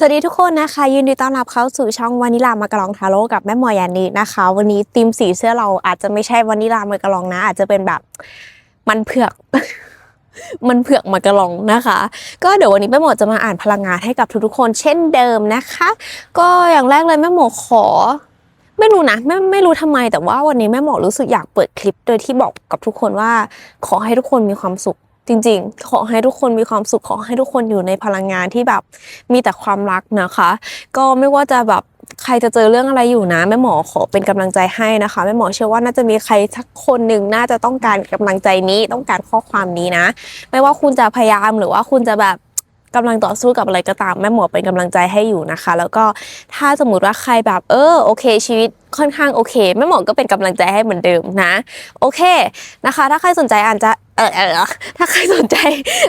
สวัสดีทุกคนนะคะ ยินดีต้อนรับเข้าสู่ช่องวานิลามากะลองทาโร่กับแม่หมอยานีนะคะ วันนี้ธีมสีเสื้อเราอาจจะไม่ใช่วานิลามากะลองนะ อาจจะเป็นแบบมันเผือก มันเผือกมากะลองนะคะ ก็เดี๋ยววันนี้แม่หมอจะมาอ่านพลังงานให้กับทุกๆคน เช่นเดิมนะคะ ก็อย่างแรกเลยแม่หมอขอ ไม่รู้นะไม่ไม่รู้ทำไมแต่ว่าวันนี้แม่หมอรู้สึกอยากเปิดคลิป โดยที่บอกกับทุกคนว่า ขอให้ทุกคนมีความสุข จริงๆ ขอให้ทุกคนมีความสุขขอให้ทุกคนอยู่ในพลังงานที่แบบมีแต่ความรักนะคะ ก็ไม่ว่าจะแบบใครจะเจอเรื่องอะไรอยู่นะแม่หมอขอเป็นกำลังใจให้นะคะแม่หมอเชื่อว่าน่าจะมีใครสักคนหนึ่งน่าจะต้องการกำลังใจนี้ต้องการข้อความนี้นะ ไม่ว่าคุณจะพยายามหรือว่าคุณจะแบบ กำลังต่อสู้กับอะไรก็ตามแม่หมอเป็นกำลังใจให้อยู่นะคะ แล้วก็ถ้าสมมติว่าใครแบบเออโอเค ชีวิตค่อนข้างโอเคแม่หมอก็เป็นกำลังใจให้เหมือนเดิมนะ โอเคนะคะ ถ้าใครสนใจอ่านจะเออเออถ้าใครสนใจ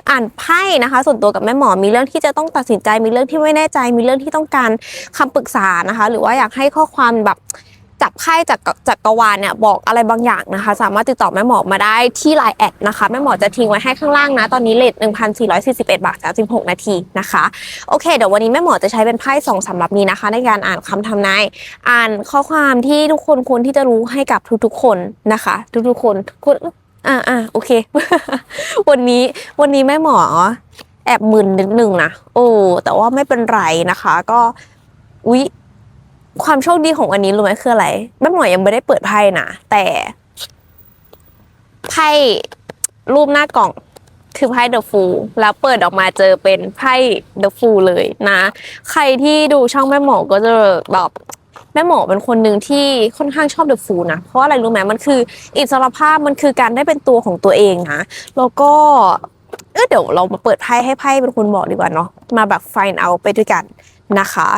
อ่านไพ่นะคะ ส่วนตัวกับแม่หมอมีเรื่องที่จะต้องตัดสินใจมีเรื่องที่ไม่แน่ใจ มีเรื่องที่ต้องการคำปรึกษานะคะ หรือว่าอยากให้ข้อความแบบ จับไพ่จากจักรวาลเนี่ยบอกอะไรบางอย่างนะคะ สามารถติดต่อแม่หมอมาได้ที่ไลน์แอดนะคะแม่หมอจะทิ้งไว้ให้ข้างล่างนะ ตอนนี้เลท1,441 บาท36นาทีนะคะ โอเค เดี๋ยววันนี้แม่หมอจะใช้เป็นไพ่สองสำหรับนี้นะคะ ในการอ่านคำทำนายอ่านข้อความที่ทุกคนควรที่จะรู้ให้กับทุกๆคนนะคะ ทุกๆคนคุณอ่าอ่าโอเค วันนี้วันนี้แม่หมอแอบมึนนิดนึงนะโอ้แต่ว่าไม่เป็นไรนะคะ ก็อุ๊ย ความโชคดีของวันนี้รู้ไหมคืออะไรแม่หมอยังไม่ได้เปิดไพ่นะแต่ไพ่รูปหน้ากล่องคือไพ่เดอะฟูแล้วเปิดออกมาเจอเป็นไพ่เดอะฟูเลยนะ ใครที่ดูช่องแม่หมอก็จะแบบแม่หมอเป็นคนหนึ่งที่ค่อนข้างชอบเดอะฟูนะ เพราะอะไรรู้ไหมมันคืออิสรภาพมันคือการได้เป็นตัวของตัวเองนะ แล้วก็เออเดี๋ยวเรามาเปิดไพ่ให้ไพ่เป็นคนบอกดีกว่าเนาะมาแบบ find out ไปด้วยกันนะคะ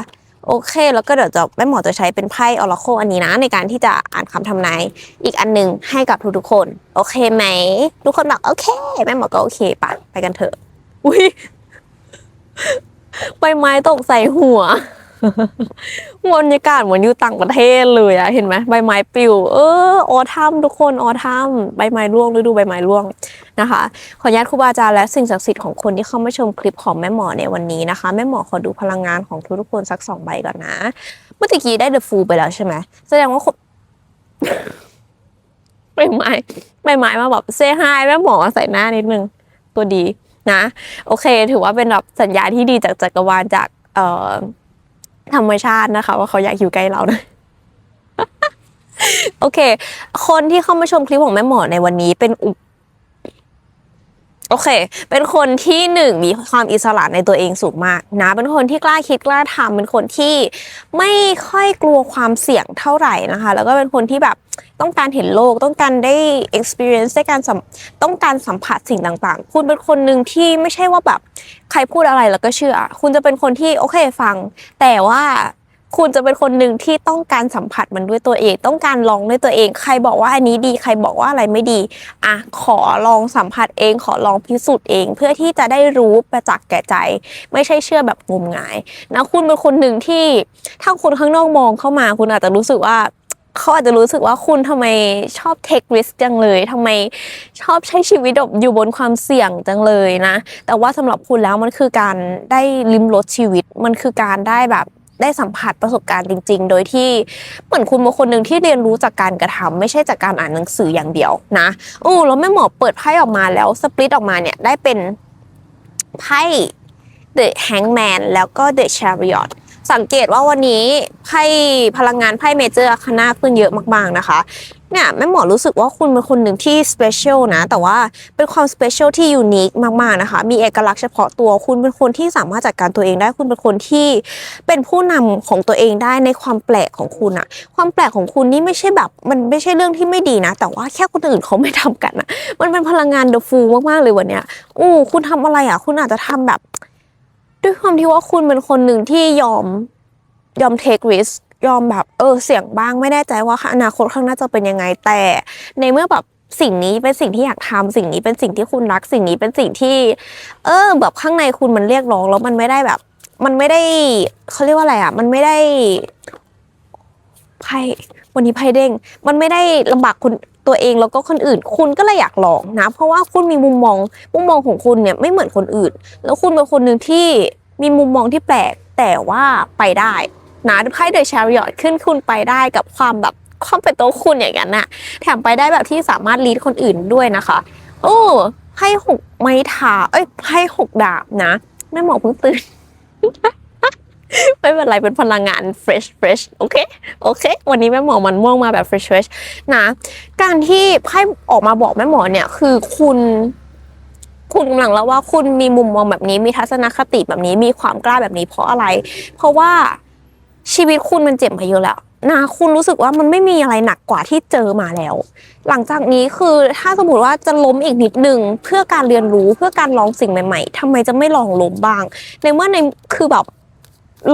โอเค แล้วก็เดี๋ยวจะแม่หมอจะใช้เป็นไพ่ออร์โคอันนี้นะ ในการที่จะอ่านคำทำนายอีกอันหนึงให้กับทุกๆคน โอเคไหม ทุกคนบอกโอเค แม่หมอก็โอเคปะไปกันเถอะอุ้ยใบไม้ตกใส่หัว บรรยากาศเหมือนอยู่ต่างประเทศเลยอะเห็นไหมใบไม้ปลิว เออออทัมทุกคนออทัมใบไม้ร่วงฤดูใบไม้ร่วงนะคะ ขออนุญาตครูบาอาจารย์และสิ่งศักดิ์สิทธิ์ของคนที่เข้ามาชมคลิปของแม่หมอในวันนี้นะคะ แม่หมอขอดูพลังงานของทุกๆคนสักสองใบก่อนนะ เมื่อกี้ได้เดอะฟูไปแล้วใช่ไหมแสดงว่าคนใบไม้ใบไม้มาแบบเซฮายแม่หมอใส่หน้านิดนึงตัวดีนะ โอเค ถือว่าเป็นแบบสัญญาที่ดีจากจักรวาลจากเอ่อ ธรรมชาตินะคะ ว่าเขาอยากอยู่ใกล้เรานะโอเค คนที่เข้ามาชมคลิปของแม่หมอในวันนี้เป็นอุโอเค เป็นคนที่หนึ่งมีความอิสระในตัวเองสูงมากนะ เป็นคนที่กล้าคิดกล้าทำเป็นคนที่ไม่ค่อยกลัวความเสี่ยงเท่าไหร่นะคะ แล้วก็เป็นคนที่แบบ ต้องการเห็นโลก ต้องการได้ experience ได้การสัมต้องการสัมผัสสิ่งต่างๆ คุณเป็นคนหนึ่งที่ไม่ใช่ว่าแบบใครพูดอะไรแล้วก็เชื่อ คุณจะเป็นคนที่โอเคฟัง แต่ว่าคุณจะเป็นคนหนึ่งที่ต้องการสัมผัสมันด้วยตัวเอง ต้องการลองด้วยตัวเอง ใครบอกว่าอันนี้ดีใครบอกว่าอะไรไม่ดี อะขอลองสัมผัสเอง ขอลองพิสูจน์เอง เพื่อที่จะได้รู้ประจักษ์แก่ใจ ไม่ใช่เชื่อแบบงมงายนะคุณเป็นคนหนึ่งที่ถ้าคนข้างนอกมองเข้ามา คุณอาจจะรู้สึกว่า เขาอาจจะรู้สึกว่าคุณทำไมชอบ take risk จังเลยทำไมชอบใช้ชีวิตแบบอยู่บนความเสี่ยงจังเลยนะ แต่ว่าสำหรับคุณแล้วมันคือการได้ลิมรสชีวิต มันคือการได้แบบได้สัมผัสประสบการณ์จริง ๆ โดยที่เหมือนคุณเป็นคนหนึ่งที่เรียนรู้จากการกระทำไม่ใช่จากการอ่านหนังสืออย่างเดียวนะโอ้แล้วแม่หมอเปิดไพ่ออกมาแล้วสปลิตออกมาเนี่ยได้เป็นไพ่ The Hangman แล้วก็ The Chariot สังเกตว่าวันนี้ไพ่พลังงานไพ่เมเจอร์คณะขึ้นเยอะมากๆนะคะเนี่ยแม่หมอรู้สึกว่าคุณเป็นคนหนึ่งที่สเปเชียลนะ แต่ว่าเป็นความสเปเชียลที่ยูนิคมากๆนะคะ มีเอกลักษณ์เฉพาะตัวคุณเป็นคนที่สามารถจัดการตัวเองได้คุณเป็นคนที่เป็นผู้นำของตัวเองได้ในความแปลกของคุณอะความแปลกของคุณนี่ไม่ใช่แบบมันไม่ใช่เรื่องที่ไม่ดีนะ แต่ว่าแค่คนอื่นเขาไม่ทำกันอะมันเป็นพลังงานเดอะฟูมากๆเลยวันเนี้ยอู้คุณทำอะไรอะคุณอาจจะทำแบบ ด้วยความที่ว่าคุณเป็นคนหนึ่งที่ยอมยอม take risk ยอมแบบเออเสี่ยงบ้างไม่แน่ใจว่าอนาคตข้างหน้าจะเป็นยังไงแต่ ในเมื่อแบบสิ่งนี้เป็นสิ่งที่อยากทำสิ่งนี้เป็นสิ่งที่คุณรักสิ่งนี้เป็นสิ่งที่ เออ แบบข้างในคุณมันเรียกร้องแล้วมันไม่ได้แบบ มันไม่ได้เขาเรียกว่าอะไรอะ มันไม่ได้ไพ่วันนี้ไพ่เด้ง มันไม่ได้ลำบากคุณ ตัวเองแล้วก็คนอื่น คุณก็เลยอยากลองนะ เพราะว่าคุณมีมุมมอง มุมมองของคุณเนี่ยไม่เหมือนคนอื่น แล้วคุณเป็นคนหนึ่งที่มีมุมมองที่แปลกแต่ว่าไปได้นะไพ่เดอะชาริอตขึ้นคุณไปได้กับความแบบความเป็นตัวคุณอย่างนั้นน่ะ แถมไปได้แบบที่สามารถลีดคนอื่นด้วยนะคะ โอ้ไพ่หกไม้ทาเอ้ยไพ่หกดาบนะแม่หมอเพิ่งตื่น ไม่เป็นไรเป็นพลังงาน fresh fresh โอเค โอเค วันนี้แม่หมอมันม่วงมาแบบ fresh fresh นะ การที่ไพ่ออกมาบอกแม่หมอเนี่ย คือคุณ คุณกำลังแล้วว่าคุณมีมุมมองแบบนี้ มีทัศนคติแบบนี้ มีความกล้าแบบนี้เพราะอะไร เพราะว่าชีวิตคุณมันเจ็บมาเยอะแล้วนะคุณรู้สึกว่ามันไม่มีอะไรหนักกว่าที่เจอมาแล้ว หลังจากนี้คือถ้าสมมติว่าจะล้มอีกนิดนึงเพื่อการเรียนรู้เพื่อการลองสิ่งใหม่ ๆทำไมจะไม่ลองล้มบ้าง ในเมื่อในคือแบบ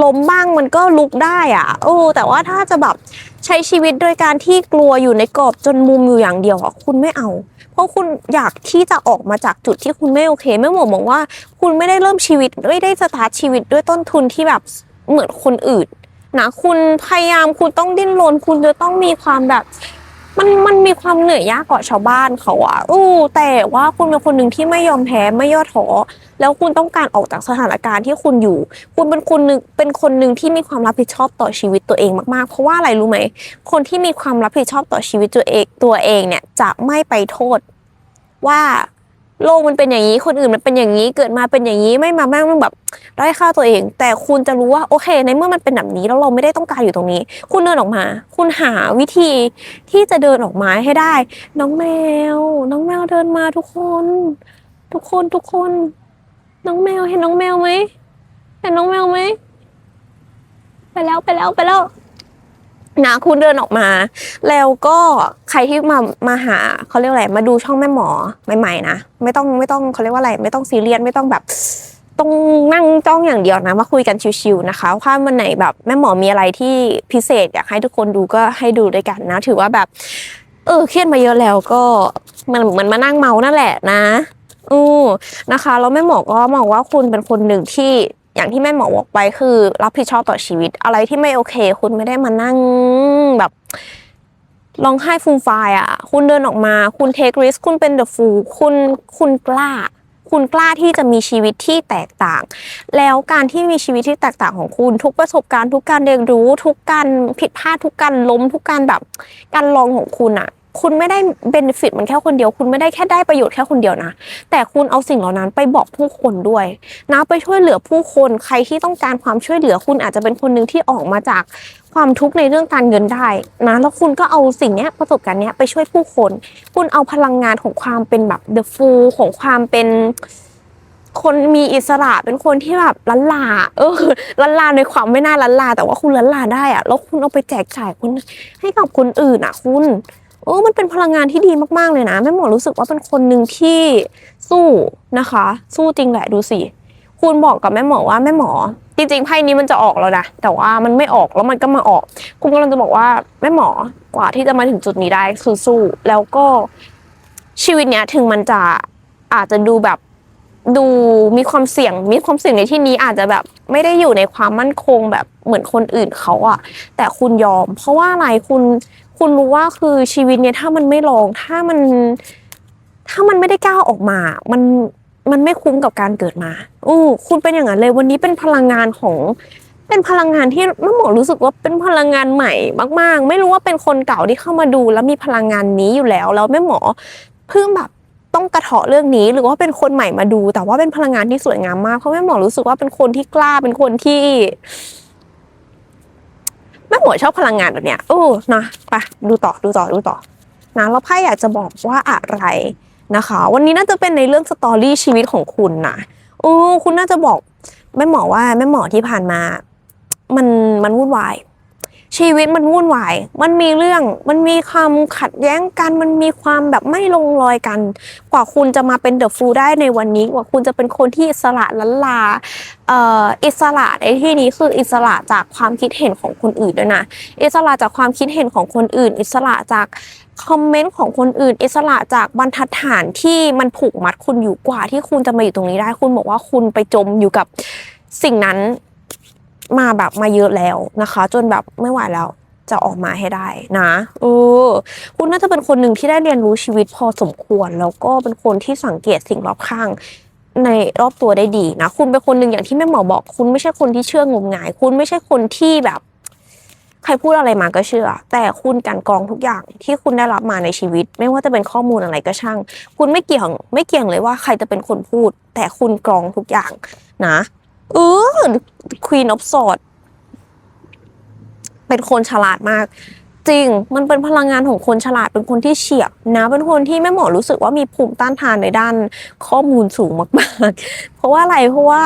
ล้มบ้างมันก็ลุกได้อะโอ้แต่ว่าถ้าจะแบบใช้ชีวิตโดยการที่กลัวอยู่ในกรอบจนมุมอยู่อย่างเดียวอะคุณไม่เอา เพราะคุณอยากที่จะออกมาจากจุดที่คุณไม่โอเคแม่หมอบอกว่า คุณไม่ได้เริ่มชีวิตไม่ได้สตาร์ทชีวิตด้วยต้นทุนที่แบบเหมือนคนอื่นนะคุณพยายามคุณต้องดิ้นรนคุณจะต้องมีความแบบ มันมันมีความเหนื่อยยากกว่าชาวบ้านเขาอะอู้แต่ว่าคุณเป็นคนหนึ่งที่ไม่ยอมแพ้ไม่ย่อท้อแล้วคุณต้องการออกจากสถานการณ์ที่คุณอยู่ คุณเป็นคนหนึ่งเป็นคนหนึ่งที่มีความรับผิดชอบต่อชีวิตตัวเองมากๆ เพราะว่าอะไรรู้ไหมคนที่มีความรับผิดชอบต่อชีวิตตัวเองตัวเองเนี่ยจะไม่ไปโทษว่า โลกมันเป็นอย่างนี้คนอื่นมันเป็นอย่างนี้เกิดมาเป็นอย่างนี้ไม่มาแม่งแบบได้ค่าตัวเอง แต่คุณจะรู้ว่าโอเค ในเมื่อมันเป็นแบบนี้แล้วเราไม่ได้ต้องการอยู่ตรงนี้ คุณเดินออกมา คุณหาวิธีที่จะเดินออกมาให้ได้ น้องแมว น้องแมวเดินมาทุกคน ทุกคนทุกคน น้องแมวเห็นน้องแมวไหมเห็นน้องแมวไหมไปแล้วไปแล้วไปแล้ว นะคุณเดินออกมา แล้วก็ใครที่มามาหาเขาเรียกอะไรมาดูช่องแม่หมอใหม่ๆนะไม่ต้องไม่ต้องเขาเรียกว่าอะไร ไม่ต้องซีเรียสไม่ต้องแบบต้องนั่งจ้องอย่างเดียวนะมาคุยกันชิวๆนะคะถ้าวันไหนแบบแม่หมอมีอะไรที่พิเศษอยากให้ทุกคนดูก็ให้ดูด้วยกันนะ ถือว่าแบบ เออเครียดมาเยอะแล้วก็มันเหมือนมานั่งเมานั่นแหละนะอือนะคะแล้วแม่หมอก็มองว่าคุณเป็นคนหนึ่งที่ อย่างที่แม่หมอบอกไปคือ รับผิดชอบต่อชีวิต อะไรที่ไม่โอเค คุณไม่ได้มานั่งแบบร้องไห้ฟูมฟายอะ คุณเดินออกมา คุณเทคริสคุณเป็นเดอะฟูคุณคุณกล้า คุณกล้าที่จะมีชีวิตที่แตกต่าง แล้วการที่มีชีวิตที่แตกต่างของคุณ ทุกประสบการณ์ทุกการเรียนรู้ ทุกการผิดพลาดทุกการล้ม ทุกการแบบการลองของคุณอะ คุณไม่ได้เบนฟิตมันแค่คนเดียว คุณไม่ได้แค่ได้ประโยชน์แค่คนเดียวนะ แต่คุณเอาสิ่งเหล่านั้นไปบอกผู้คนด้วยนะไปช่วยเหลือผู้คนใครที่ต้องการความช่วยเหลือคุณอาจจะเป็นคนหนึ่งที่ออกมาจากความทุกข์ในเรื่องการเงินได้นะแล้วคุณก็เอาสิ่งนี้ประสบการณ์นี้ไปช่วยผู้คน คุณเอาพลังงานของความเป็นแบบ the fool ของความเป็นคนมีอิสระเป็นคนที่แบบลันลา เออลันลาในความไม่น่าลันลา แต่ว่าคุณลันลาได้อะแล้วคุณเอาไปแจกจ่ายคนให้กับคนอื่นอะคุณ เออมันเป็นพลังงานที่ดีมากๆเลยนะแม่หมอรู้สึกว่าเป็นคนหนึ่งที่สู้นะคะ สู้จริงแหละดูสิคุณบอกกับแม่หมอว่าแม่หมอ จริงๆไพ่นี้มันจะออกแล้วนะแต่ว่ามันไม่ออกแล้วมันก็มาออก คุณกำลังจะบอกว่าแม่หมอกว่าที่จะมาถึงจุดนี้ได้คือสู้แล้วก็ชีวิตเนี้ยถึงมันจะอาจจะดูแบบดูมีความเสี่ยง มีความเสี่ยงในที่นี้อาจจะแบบไม่ได้อยู่ในความมั่นคงแบบเหมือนคนอื่นเขาอะแต่คุณยอม เพราะว่าอะไรคุณ คุณรู้ว่าคือชีวิตเนี่ยถ้ามันไม่ลองถ้ามันถ้ามันไม่ได้ก้าวออกมา มันมันไม่คุ้มกับการเกิดมาอู้คุณเป็นอย่างนั้นเลยวันนี้เป็นพลังงานของเป็นพลังงานที่แม่หมอรู้สึกว่าเป็นพลังงานใหม่มาก ๆ ไม่รู้ว่าเป็นคนเก่าที่เข้ามาดู แล้วมีพลังงานนี้อยู่แล้วแล้วแม่หมอเพิ่งแบบต้องกระเถาะเรื่องนี้หรือว่าเป็นคนใหม่มาดู แต่ว่าเป็นพลังงานที่สวยงามมากเพราะแม่หมอรู้สึกว่าเป็นคนที่กล้าเป็นคนที่ แม่หมอชอบพลังงานแบบเนี้ยโอ้นะไปดูต่อดูต่อดูต่อนะแล้วไพ่อยากจะบอกว่าอะไรนะคะ วันนี้น่าจะเป็นในเรื่องสตอรี่ชีวิตของคุณนะโอ้คุณน่าจะบอกแม่หมอว่าแม่หมอที่ผ่านมา มันมันวุ่นวาย ชีวิตมันวุ่นวาย มันมีเรื่อง มันมีความขัดแย้งกัน มันมีความแบบไม่ลงรอยกัน กว่าคุณจะมาเป็นเดอะฟูลได้ในวันนี้ กว่าคุณจะเป็นคนที่อิสระล้นลาเอ่ออิสระในที่นี้คืออิสระจากความคิดเห็นของคนอื่นด้วยนะ อิสระจากความคิดเห็นของคนอื่น อิสระจากคอมเมนต์ของคนอื่น อิสระจากบรรทัดฐานที่มันผูกมัดคุณอยู่กว่าที่คุณจะมาอยู่ตรงนี้ได้ คุณบอกว่าคุณไปจมอยู่กับสิ่งนั้น มาแบบมาเยอะแล้วนะคะ จนแบบไม่ไหวแล้วจะออกมาให้ได้นะเออคุณน่าจะเป็นคนหนึ่งที่ได้เรียนรู้ชีวิตพอสมควร แล้วก็เป็นคนที่สังเกตสิ่งรอบข้างในรอบตัวได้ดีนะ คุณเป็นคนหนึ่งอย่างที่แม่หมอบอก คุณไม่ใช่คนที่เชื่องมงาย คุณไม่ใช่คนที่แบบ ใครพูดอะไรมาก็เชื่อ แต่คุณกันกรองทุกอย่างที่คุณได้รับมาในชีวิต ไม่ว่าจะเป็นข้อมูลอะไรก็ช่าง คุณไม่เกี่ยงไม่เกี่ยงเลยว่าใครจะเป็นคนพูด แต่คุณกรองทุกอย่างนะ เออ Queen of Swords เป็นคนฉลาดมาก จริง มันเป็นพลังงานของคนฉลาดเป็นคนที่เฉียบนะ เป็นคนที่แม่หมอรู้สึกว่ามีภูมิต้านทานในด้านข้อมูลสูงมากๆ เพราะว่าอะไรเพราะว่า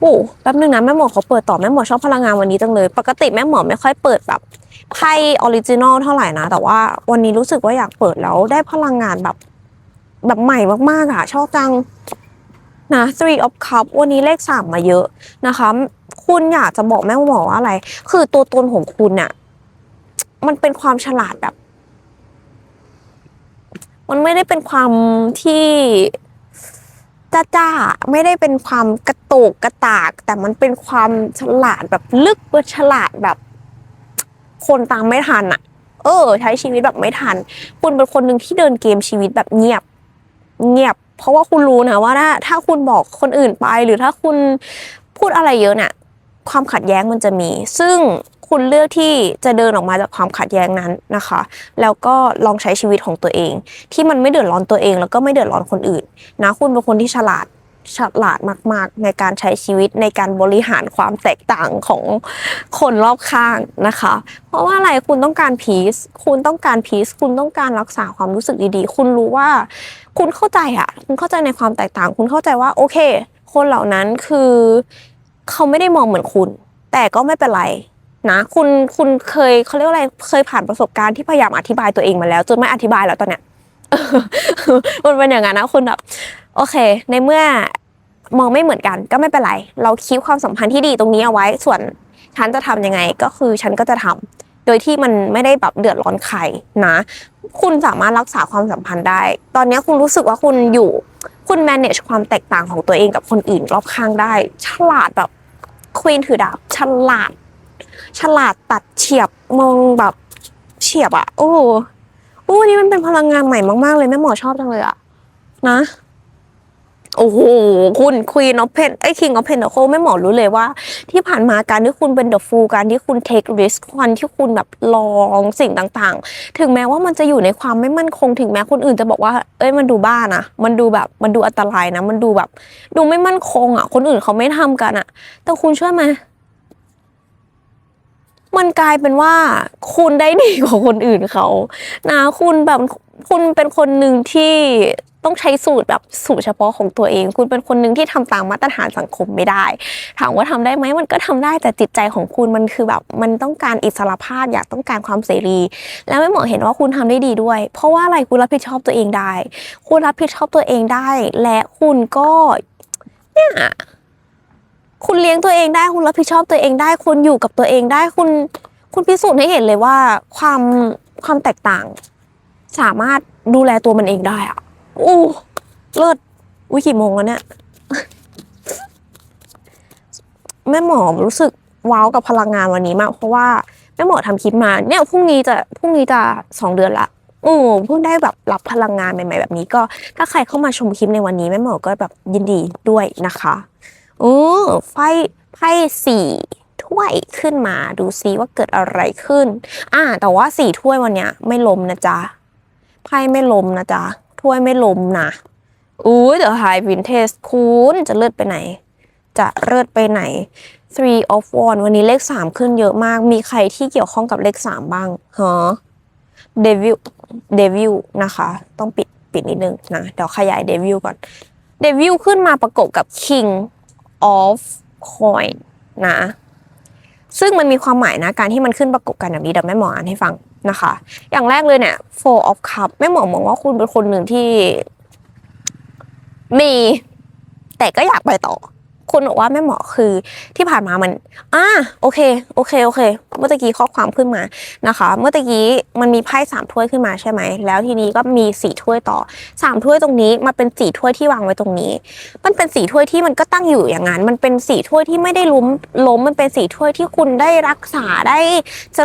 โอ้แป๊บนึงนะแม่หมอเขาเปิดต่อแม่หมอชอบพลังงานวันนี้จังเลย ปกติแม่หมอไม่ค่อยเปิดแบบไพ่ออริจินอลเท่าไหร่นะ แต่ว่าวันนี้รู้สึกว่าอยากเปิดแล้วได้พลังงานแบบ แบบใหม่มากๆอะชอบจัง นะ three of cup วันนี้เลขสามมาเยอะนะคะ คุณอยากจะบอกแม่หมอว่าอะไร คือตัวตนของคุณน่ะมันเป็นความฉลาดแบบ มันไม่ได้เป็นความที่จ้าจ้าไม่ได้เป็นความกระโตกกระตาก แต่มันเป็นความฉลาดแบบลึกฉลาดแบบ คนตามไม่ทันอะเออ ใช้ชีวิตแบบไม่ทัน คุณเป็นคนหนึ่งที่เดินเกมชีวิตแบบเงียบ เงียบ เพราะว่าคุณรู้นะว่าถ้าถ้าคุณบอกคนอื่นไป หรือถ้าคุณพูดอะไรเยอะเนี่ยความขัดแย้งมันจะมี ซึ่งคุณเลือกที่จะเดินออกมาจากความขัดแย้งนั้นนะคะ แล้วก็ลองใช้ชีวิตของตัวเอง ที่มันไม่เดือดร้อนตัวเอง แล้วก็ไม่เดือดร้อนคนอื่นนะคุณเป็นคนที่ฉลาด ฉลาดมาก ๆ ในการใช้ชีวิตในการบริหารความแตกต่างของคนรอบข้างนะคะ เพราะว่าอะไรคุณต้องการพีซคุณต้องการพีซคุณต้องการรักษาความรู้สึกดีๆ คุณรู้ว่า คุณเข้าใจอะคุณเข้าใจในความแตกต่าง คุณเข้าใจว่าโอเค คนเหล่านั้นคือ เขาไม่ได้มองเหมือนคุณ แต่ก็ไม่เป็นไรนะคุณคุณเคยเขาเรียกว่าอะไรเคยผ่านประสบการณ์ที่พยายามอธิบายตัวเองมาแล้วจนไม่อธิบายแล้วตอนเนี้ยมันเป็นอย่างนั้นนะคุณแบบ โอเค ในเมื่อมองไม่เหมือนกันก็ไม่เป็นไร เราคิดความสัมพันธ์ที่ดีตรงนี้เอาไว้ ส่วนฉันจะทำยังไงก็คือฉันก็จะทำโดยที่มันไม่ได้แบบเดือดร้อนใครนะ คุณสามารถรักษาความสัมพันธ์ได้ ตอนนี้คุณรู้สึกว่าคุณอยู่คุณ manage ความแตกต่างของตัวเองกับคนอื่นรอบข้างได้ ฉลาดแบบควีนถือดาบฉลาด ฉลาดตัดเฉียบมองแบบเฉียบอะโอ้โอ้นนี้มันเป็นพลังงานใหม่มากๆเลยแม่หมอชอบจังเลยอะนะ โอ้โห คุณควีนออฟเพนไอ้คิงออฟเพนเดอโคแม่หมอรู้เลยว่า ที่ผ่านมาการที่คุณเป็นเดอะฟูลการที่คุณเทคริสวันที่คุณแบบลองสิ่งต่างๆ ถึงแม้ว่ามันจะอยู่ในความไม่มั่นคง ถึงแม้คนอื่นจะบอกว่า เอ้ยมันดูบ้านะ มันดูแบบมันดูอันตรายนะ มันดูแบบ ดูไม่มั่นคงอะ คนอื่นเขาไม่ทำกันอะ แต่คุณชื่อไหมมันกลายเป็นว่าคุณได้ดีกว่าคนอื่นเขานะ คุณแบบคุณเป็นคนหนึ่งที่ ต้องใช้สูตรแบบสูตรเฉพาะของตัวเอง คุณเป็นคนหนึ่งที่ทำตามมาตรฐานสังคมไม่ได้ ถามว่าทำได้ไหมมันก็ทำได้แต่จิตใจของคุณมันคือแบบมันต้องการอิสระภาพอยากต้องการความเสรี แล้วไม่หมอเห็นว่าคุณทำได้ดีด้วย เพราะว่าอะไรคุณรับผิดชอบตัวเองได้ คุณรับผิดชอบตัวเองได้ และคุณก็เนี่ยคุณเลี้ยงตัวเองได้ คุณรับผิดชอบตัวเองได้ คุณอยู่กับตัวเองได้คุณคุณพิสูจน์ให้เห็นเลยว่าความความแตกต่าง สามารถดูแลตัวมันเองได้อะ โอ้เลิศวิกี่โมงแล้วเนี่ย แม่หมอรู้สึกว้าวกับพลังงานวันนี้มาก เพราะว่าแม่หมอทำคลิปมา เนี่ยพรุ่งนี้จะพรุ่งนี้จะสองเดือนละโอ้เพิ่งได้แบบรับพลังงานใหม่ๆแบบนี้ก็ ถ้าใครเข้ามาชมคลิปในวันนี้แม่หมอก็แบบยินดีด้วยนะคะโอ้ไฟไพ่สี่ถ้วยขึ้นมาดูซิว่าเกิดอะไรขึ้น อ่า แต่ว่าสี่ถ้วยวันเนี้ยไม่ล้มนะจ๊ะไพ่ไม่ล้มนะจ๊ะ ถ้วยไม่ล้มนะอุ้ยเดี๋ยวหายวินเทจคุณจะเลิศไปไหน จะเลิศไปไหน three of wands วันนี้เลขสามขึ้นเยอะมาก มีใครที่เกี่ยวข้องกับเลขสามบ้างฮะ devil devil นะคะ ต้องปิดปิดนิดนึงนะ เดี๋ยวขยาย devil ก่อน devil ขึ้นมาประกบกับ king of coin นะ ซึ่งมันมีความหมายนะ การที่มันขึ้นประกบกันแบบนี้เดี๋ยวแม่หมออ่านให้ฟัง นะคะ อย่างแรกเลยเนี่ย four of cup แม่หมอมองว่าคุณเป็นคนหนึ่งที่มี แต่ก็อยากไปต่อ คุณบอกว่าแม่หมอคือที่ผ่านมามันอ่าโอเคโอเคโอเค เมื่อกี้ข้อความขึ้นมานะคะ เมื่อกี้มันมีไพ่สามถ้วยขึ้นมาใช่ไหมแล้วทีนี้ก็มีสี่ถ้วยต่อสามถ้วยตรงนี้มาเป็นสี่ถ้วยที่วางไว้ตรงนี้ มันเป็นสี่ถ้วยที่มันก็ตั้งอยู่อย่างนั้น มันเป็นสี่ถ้วยที่ไม่ได้ล้มล้มมันเป็นสี่ถ้วยที่คุณได้รักษาได้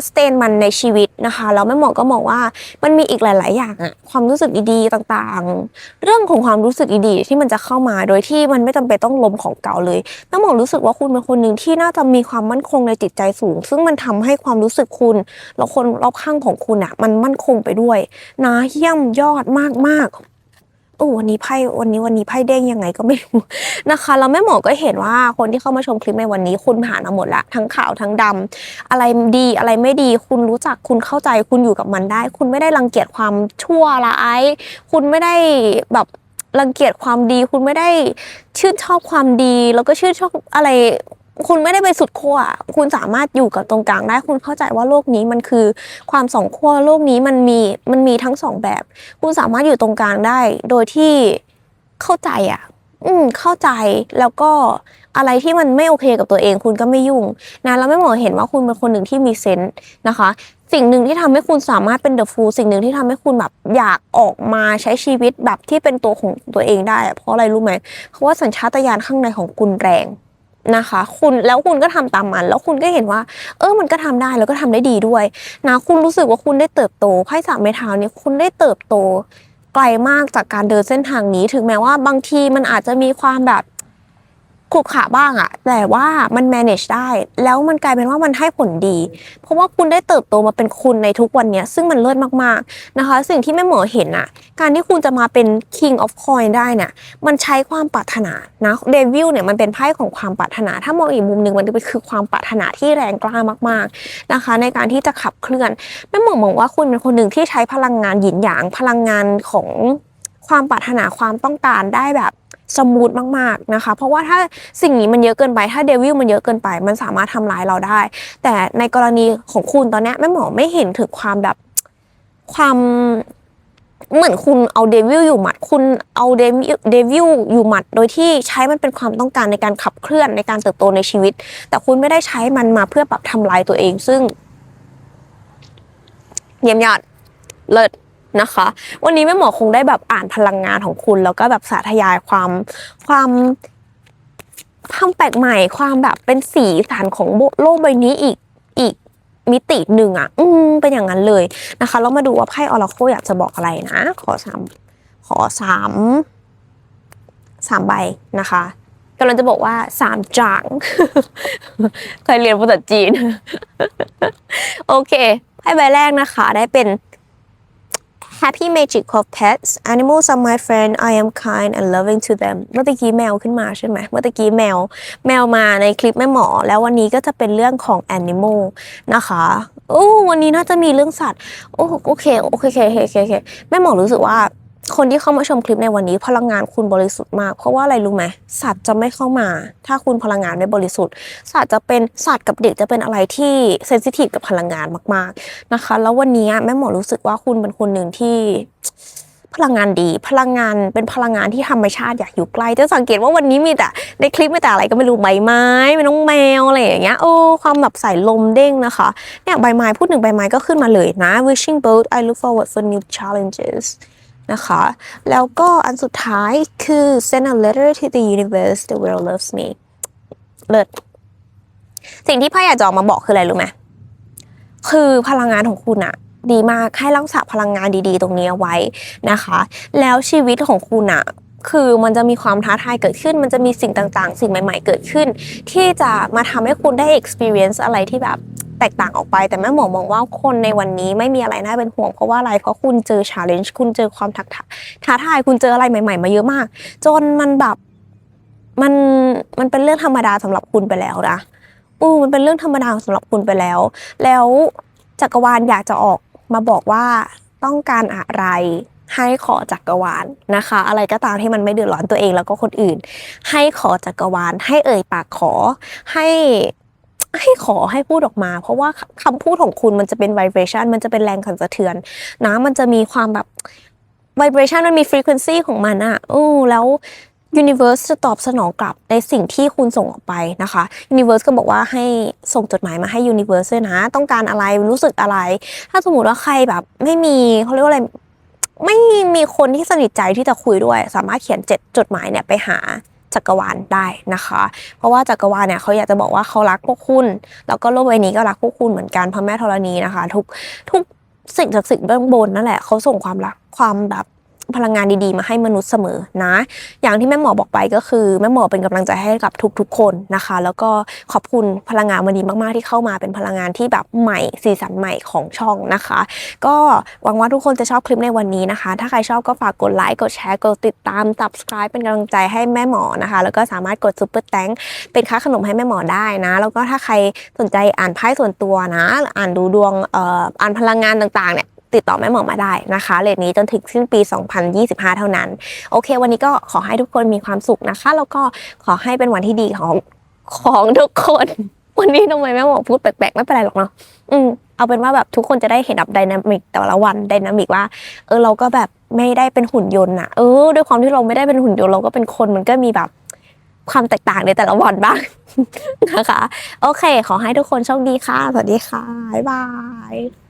สแตนมันในชีวิตนะคะแล้วแม่หมอก็มองว่ามันมีอีกหลาย ๆ อย่างอะความรู้สึกดีๆต่างๆ เรื่องของความรู้สึกดีๆที่มันจะเข้ามาโดยที่มันไม่จำเป็นต้องล้มของเก่าเลยแม่หมอรู้สึกว่าคุณเป็นคนหนึ่งที่น่าจะมีความมั่นคงในจิตใจสูง ซึ่งมันทำให้ความรู้สึกคุณแล้วคนรอบข้างของคุณอะมันมั่นคงไปด้วย นะเยี่ยมยอดมากๆโอ้วันนี้ไพ่วันนี้วันนี้ไพ่เด้งยังไงก็ไม่รู้นะคะแล้วแม่หมอก็เห็นว่าคนที่เข้ามาชมคลิปในวันนี้ คุณผ่านมาหมดละทั้งขาวทั้งดำอะไรดีอะไรไม่ดี คุณรู้จักคุณเข้าใจคุณอยู่กับมันได้ คุณไม่ได้รังเกียจความชั่วร้ายคุณไม่ได้แบบ รังเกียจความดี คุณไม่ได้ชื่นชอบความดี แล้วก็ชื่นชอบอะไร คุณไม่ได้ไปสุดขั้วคุณสามารถอยู่กับตรงกลางได้ คุณเข้าใจว่าโลกนี้มันคือความสองขั้วโลกนี้มันมีมันมีทั้งสองแบบ คุณสามารถอยู่ตรงกลางได้ โดยที่เข้าใจอะ อืมเข้าใจแล้วก็อะไรที่มันไม่โอเคกับตัวเอง คุณก็ไม่ยุ่งนะแล้วไม่หมอเห็นว่าคุณเป็นคนหนึ่งที่มีเซนส์นะคะ สิ่งหนึ่งที่ทำให้คุณสามารถเป็นเดอะฟูลสิ่งหนึ่งที่ทำให้คุณแบบอยากออกมาใช้ชีวิตแบบที่เป็นตัวของตัวเองได้ เพราะอะไรรู้ไหมเพราะว่าสัญชาตญาณข้างในของคุณแรงนะคะ คุณแล้วคุณก็ทำตามมัน แล้วคุณก็เห็นว่า เออมันก็ทำได้แล้วก็ทำได้ดีด้วยนะคุณรู้สึกว่าคุณได้เติบโตไพ่สามไม้เท้าเนี่ยคุณได้เติบโตไกลมากจากการเดินเส้นทางนี้ ถึงแม้ว่าบางทีมันอาจจะมีความแบบ ขรุขระบ้างอะแต่ว่ามัน manage ได้ แล้วมันกลายเป็นว่ามันให้ผลดี เพราะว่าคุณได้เติบโตมาเป็นคุณในทุกวันนี้ซึ่งมันเลิศมากๆนะคะ สิ่งที่แม่หมอเห็นอะการที่คุณจะมาเป็น king of coin ได้น่ะมันใช้ความปรารถนานะเดวิลเนี่ยมันเป็นไพ่ของความปรารถนา ถ้ามองอีกมุมหนึ่งมันคือความปรารถนาที่แรงกล้ามากๆนะคะ ในการที่จะขับเคลื่อนแม่หมอมองว่าคุณเป็นคนหนึ่งที่ใช้พลังงานหยินหยางพลังงานของความปรารถนาความต้องการได้แบบ สมูทมากๆนะคะ เพราะว่าถ้าสิ่งนี้มันเยอะเกินไป ถ้าเดวิลมันเยอะเกินไป มันสามารถทำร้ายเราได้ แต่ในกรณีของคุณตอนนี้แม่หมอไม่เห็นถึงความแบบความเหมือนคุณเอาเดวิลอยู่หมัด คุณเอาเดวิลเดวิลอยู่หมัด โดยที่ใช้มันเป็นความต้องการในการขับเคลื่อนในการเติบโตในชีวิต แต่คุณไม่ได้ใช้มันมาเพื่อแบบทำลายตัวเองซึ่ง เยี่ยมยอดเลิศ นะคะ วันนี้แม่หมอคงได้แบบอ่านพลังงานของคุณ แล้วก็แบบสาธยายความความความแปลกใหม่ความแบบเป็นสีสันของโลกใบนี้อีกอีกมิติหนึ่งอะ อืมเป็นอย่างนั้นเลยนะคะเรามาดูว่าไพ่ออราโคอยากจะบอกอะไรนะ ขอสามขอสามสามใบนะคะกำลังจะบอกว่าสามจางเคยเรียนภาษาจีน โอเคไพ่ใบแรกนะคะ ได้เป็น Happy Magic of Pets Animals are my friend I am kind and loving to them เมื่อตะกี้แมวขึ้นมาใช่ไหมเมื่อตะกี้แมว แมวมาในคลิปแม่หมอ แล้ววันนี้ก็จะเป็นเรื่องของ Animal นะคะโอ้วันนี้น่าจะมีเรื่องสัตว์ โอ้โอเคโอเคโอเคโอเคโอเคโอเคแม่หมอรู้สึกว่า คนที่เข้ามาชมคลิปในวันนี้พลังงานคุณบริสุทธิ์มาก เพราะว่าอะไรรู้ไหมสัตว์จะไม่เข้ามา ถ้าคุณพลังงานไม่บริสุทธิ์ สัตว์จะเป็นสัตว์กับเด็กจะเป็นอะไรที่เซนซิทีฟกับพลังงานมาก ๆนะคะ แล้ววันนี้แม่หมอรู้สึกว่าคุณเป็นคนหนึ่งที่พลังงานดี พลังงานเป็นพลังงานที่ธรรมชาติอยากอยู่ใกล้จะสังเกตว่าวันนี้มีแต่ในคลิปมีแต่อะไรก็ไม่รู้ใบไม้เป็นน้องแมวอะไรอย่างเงี้ยโอ้ความแบบใส่ลมเด้งนะคะเนี่ยใบไม้พูดหนึ่งใบไม้ก็ขึ้นมาเลยนะ wishing both I look forward for new challenges นะคะ แล้วก็อันสุดท้ายคือ send a letter to the universe the world loves me เลิศสิ่งที่พ่ออยากจะออกมาบอกคืออะไรรู้ไหมคือพลังงานของคุณอะดีมากให้รักษาพลังงานดีๆ ตรงนี้เอาไว้นะคะ แล้วชีวิตของคุณอะคือมันจะมีความท้าทายเกิดขึ้น มันจะมีสิ่งต่างๆ สิ่งใหม่ ๆ เกิดขึ้น ที่จะมาทำให้คุณได้ experience อะไรที่แบบแตกต่างออกไป แต่แม่หมอมองว่าคนในวันนี้ไม่มีอะไรน่าเป็นห่วงเพราะว่าอะไรเพราะคุณเจอ challenge คุณเจอความท้าทายท้าทายคุณเจออะไรใหม่ ๆ มาเยอะมาก จนมันแบบมันมันเป็นเรื่องธรรมดาสำหรับคุณไปแล้วนะอู้มันเป็นเรื่องธรรมดาสำหรับคุณไปแล้ว แล้วจักรวาลอยากจะออกมาบอกว่าต้องการอะไรให้ขอจักรวาลนะคะ อะไรก็ตามที่มันไม่เดือดร้อนตัวเองแล้วก็คนอื่น ให้ขอจักรวาลให้เอ่ยปากขอให้ ให้ขอให้พูดออกมา เพราะว่าคำพูดของคุณมันจะเป็น vibration มันจะเป็นแรงสั่นสะเทือนนะมันจะมีความแบบ vibration มันมี frequency ของมันอะอู้แล้ว Universe จะตอบสนองกลับในสิ่งที่คุณส่งออกไปนะคะ Universe ก็บอกว่าให้ส่งจดหมายมาให้ Universe ด้วยนะ ต้องการอะไรรู้สึกอะไร ถ้าสมมติว่าใครแบบไม่มีเขาเรียกว่าอะไรไม่มีคนที่สนิทใจที่จะคุยด้วย สามารถเขียนเจ็ดจดหมายเนี่ยไปหา จักรวาลได้นะคะ เพราะว่าจักรวาลเนี่ยเขาอยากจะบอกว่าเขารักพวกคุณ แล้วก็โลกใบนี้ก็รักพวกคุณเหมือนกันพระแม่ธรณีนะคะ ทุกทุกสิ่งศักดิ์สิทธิ์เบื้องบนนั่นแหละเขาส่งความรักความแบบ พลังงานดีๆ มาให้มนุษย์เสมอนะ อย่างที่แม่หมอบอกไปก็คือแม่หมอเป็นกำลังใจให้กับทุกๆ คนนะคะ แล้วก็ขอบคุณพลังงานวันนี้มากๆที่เข้ามาเป็นพลังงานที่แบบใหม่สีสันใหม่ของช่องนะคะ ก็หวังว่าทุกคนจะชอบคลิปในวันนี้นะคะ ถ้าใครชอบก็ฝากกดไลค์กดแชร์กดติดตาม subscribe เป็นกำลังใจให้แม่หมอนะคะ แล้วก็สามารถกด super thank เป็นค่าขนมให้แม่หมอได้นะ แล้วก็ถ้าใครสนใจอ่านไพ่ส่วนตัวนะ อ่านดูดวงอ่านพลังงานต่างๆเนี่ย ติดต่อแม่หมอมาได้นะคะเลทนี้จนถึงสิ้นปี 2025 เท่านั้น โอเค วันนี้ก็ขอให้ทุกคนมีความสุขนะคะ แล้วก็ขอให้เป็นวันที่ดีของของทุกคน วันนี้ทำไมแม่หมอพูดแปลกๆ ไม่เป็นไรหรอกเนาะอืมเอาเป็นว่าแบบทุกคนจะได้เห็นแบบไดนามิกแต่ละวันไดนามิกว่า เออเราก็แบบไม่ได้เป็นหุ่นยนต์อะเออด้วยความที่เราไม่ได้เป็นหุ่นยนต์เราก็เป็นคนมันก็มีแบบความแตกต่างในแต่ละวันบ้างนะคะ โอเค ขอให้ทุกคนโชคดีค่ะ สวัสดีค่ะ บ๊ายบาย